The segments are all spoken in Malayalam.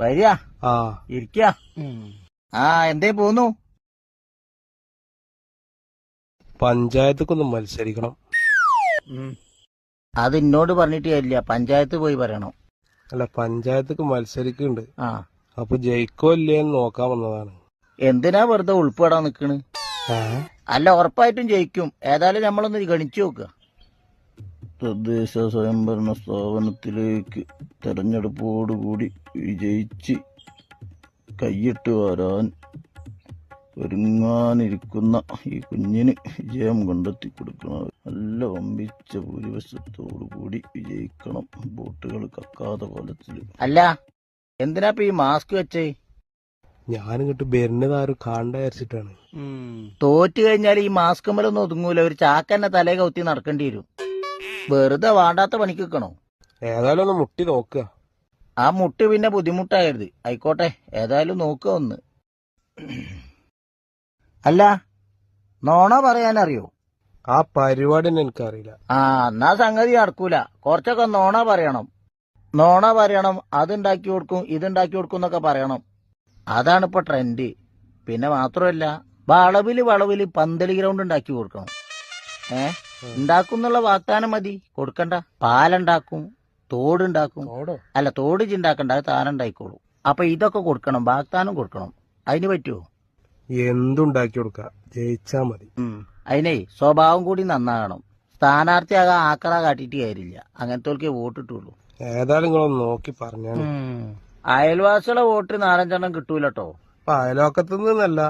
വരിക. ആ. ഇരിക്ക. ആ എന്തേ പോന്നു? ഒന്ന് മത്സരിക്കണം. അത് എന്നോട് പറഞ്ഞിട്ട് കാര്യമില്ല. പഞ്ചായത്ത് പോയി പറയണം. അല്ല പഞ്ചായത്തക്ക് മത്സരിക്കുന്നുണ്ട് ആ. അപ്പൊ ജയിക്കോ ഇല്ലേന്ന് നോക്കാൻ വന്നതാണ്. എന്തിനാ വെറുതെ ഉൾപ്പെടാൻ നിക്കണ്? അല്ല ഉറപ്പായിട്ടും ജയിക്കും. ഏതായാലും നമ്മളൊന്ന് ഗണിച്ചു നോക്കുക തദ്ദേശ സ്വയംഭരണ സ്ഥാപനത്തിലേക്ക് തെരഞ്ഞെടുപ്പോടുകൂടി വിജയിച്ച് കൈയിട്ട് വരാൻ ഒരുങ്ങാനിരിക്കുന്ന ഈ കുഞ്ഞിന് വിജയം കണ്ടെത്തി കൊടുക്കണം നല്ല വമ്പിച്ച ഭൂരിപക്ഷത്തോടു കൂടി വിജയിക്കണം ബോട്ടുകൾ കക്കാതെ കൊലത്തിൽ അല്ല എന്തിനാ ഈ മാസ്ക് വെച്ചേ? ഞാനിങ്ങോട്ട് വരുന്നതാരും കാണ്ട വിചാരിച്ചിട്ടാണ്. തോറ്റു കഴിഞ്ഞാൽ ഈ മാസ്ക് മേലൊന്നും ഒതുങ്ങൂല. ഒരു ചാക്കന്നെ തലേ കൗത്തി നടക്കേണ്ടി വരും. വെറുതെ വാണ്ടാത്ത പണിക്ക് നിൽക്കണോ ഏതായാലും ഒന്ന് മുട്ടി നോക്കുക. ആ മുട്ട് പിന്നെ ബുദ്ധിമുട്ടായത് ആയിക്കോട്ടെ ഏതായാലും നോക്കുക ഒന്ന്. അല്ല നോണ പറയാനറിയോ? ആ പരിപാടി തന്നെ എനിക്കറിയില്ല. ആ എന്നാ സംഗതി നടക്കൂല. കുറച്ചൊക്കെ നോണ പറയണം. നോണ പറയണം അതുണ്ടാക്കി കൊടുക്കും ഇതുണ്ടാക്കി കൊടുക്കും എന്നൊക്കെ പറയണം. അതാണ് ഇപ്പൊ ട്രെൻഡ്. പിന്നെ മാത്രമല്ല വളവിൽ വളവിൽ പന്തലി ഗ്രൗണ്ട് ഉണ്ടാക്കി കൊടുക്കണം. ഏ ഉണ്ടാക്കുന്നുള്ള വാഗ്ദാനം മതി. കൊടുക്കണ്ട. പാലുണ്ടാക്കും തോടുണ്ടാക്കും. അല്ല തോട് ചിണ്ടാക്കണ്ട അത് താനുണ്ടായിക്കോളൂ അപ്പൊ ഇതൊക്കെ കൊടുക്കണം വാഗ്ദാനം കൊടുക്കണം. അതിന് പറ്റുമോ എന്തുണ്ടാക്കി കൊടുക്ക? ജയിച്ചാ മതി. അതിനെ സ്വഭാവം കൂടി നന്നാകണം. സ്ഥാനാർത്ഥിയാകാൻ ആക്കള കാട്ടിയിട്ട് കാര്യമില്ല. അങ്ങനത്തെ വോട്ടിട്ടുള്ളൂ. ഏതായാലും നിങ്ങളൊന്ന് നോക്കി പറഞ്ഞു അയൽവാസികളെ വോട്ട് നാലഞ്ചെണ്ണം കിട്ടൂലട്ടോ. അപ്പൊ അയലോക്കത്തു നിന്നല്ല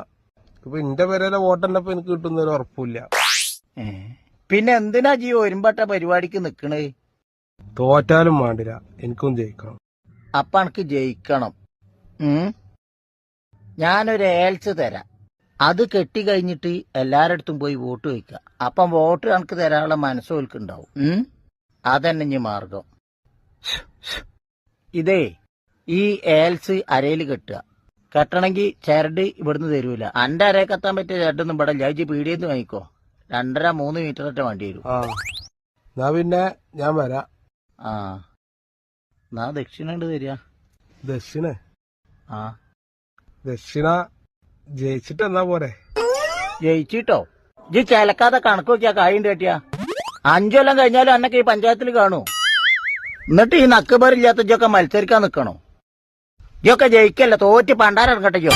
ഇപ്പൊ എന്റെ പേരേലെ വോട്ടെണ്ണപ്പൊ എനിക്ക് കിട്ടുന്ന ഒരു ഉറപ്പില്ല പിന്നെ എന്തിനാ ജീ ഒരുമ്പട്ട പരിപാടിക്ക് നിക്കണേ? തോറ്റാലും വേണ്ടില്ല. എനിക്കും ജയിക്കണം. അപ്പൊ എനിക്ക് ജയിക്കണം. ഉം? ഞാനൊരു ഏൽസ് തരാം. അത് കെട്ടി കഴിഞ്ഞിട്ട് എല്ലാരടുത്തും പോയി വോട്ട് വയ്ക്കുക അപ്പം വോട്ട് കണക്ക് തരാനുള്ള മനസ്സോൽക്കുണ്ടാവും ഉം? അതന്നെ ഇനി മാർഗം. ഇതേ ഈ ഏൽസ് അരയിൽ കെട്ടുക. കെട്ടണമെങ്കിൽ ചരട് ഇവിടുന്ന് തരൂല. അന്റെ അരയിൽ കത്താൻ പറ്റിയ ചരടൊന്നും ഇവിടെ ലൈജ് പീടിയെന്ന് വാങ്ങിക്കോ. രണ്ടര മൂന്ന് മീറ്റർ ഒറ്റ വണ്ടി വരും. ആ. എന്നാ പിന്നെ ഞാൻ വരാ. ആ. എന്നാ ദക്ഷിണ ഉണ്ട് തരിക ദക്ഷിണ? ആ. ദക്ഷിണ ജയിച്ചിട്ട് എന്നാ പോരെ? ജയിച്ചിട്ടോ? ജി ചിലക്കാതെ കണക്ക് നോക്കിയാ കായും കേട്ടിയാ. അഞ്ചൊല്ലം കഴിഞ്ഞാലും അന്നൊക്കെ ഈ പഞ്ചായത്തിൽ കാണൂ. എന്നിട്ട് ഈ നക്കുപേറില്ലാത്ത ജൊക്കെ മത്സരിക്കാൻ നിക്കണോ? ജൊക്കെ ജയിക്കല്ല തോറ്റ് പണ്ടാരം ഇറങ്ങട്ടെ ഇജ്ജോ.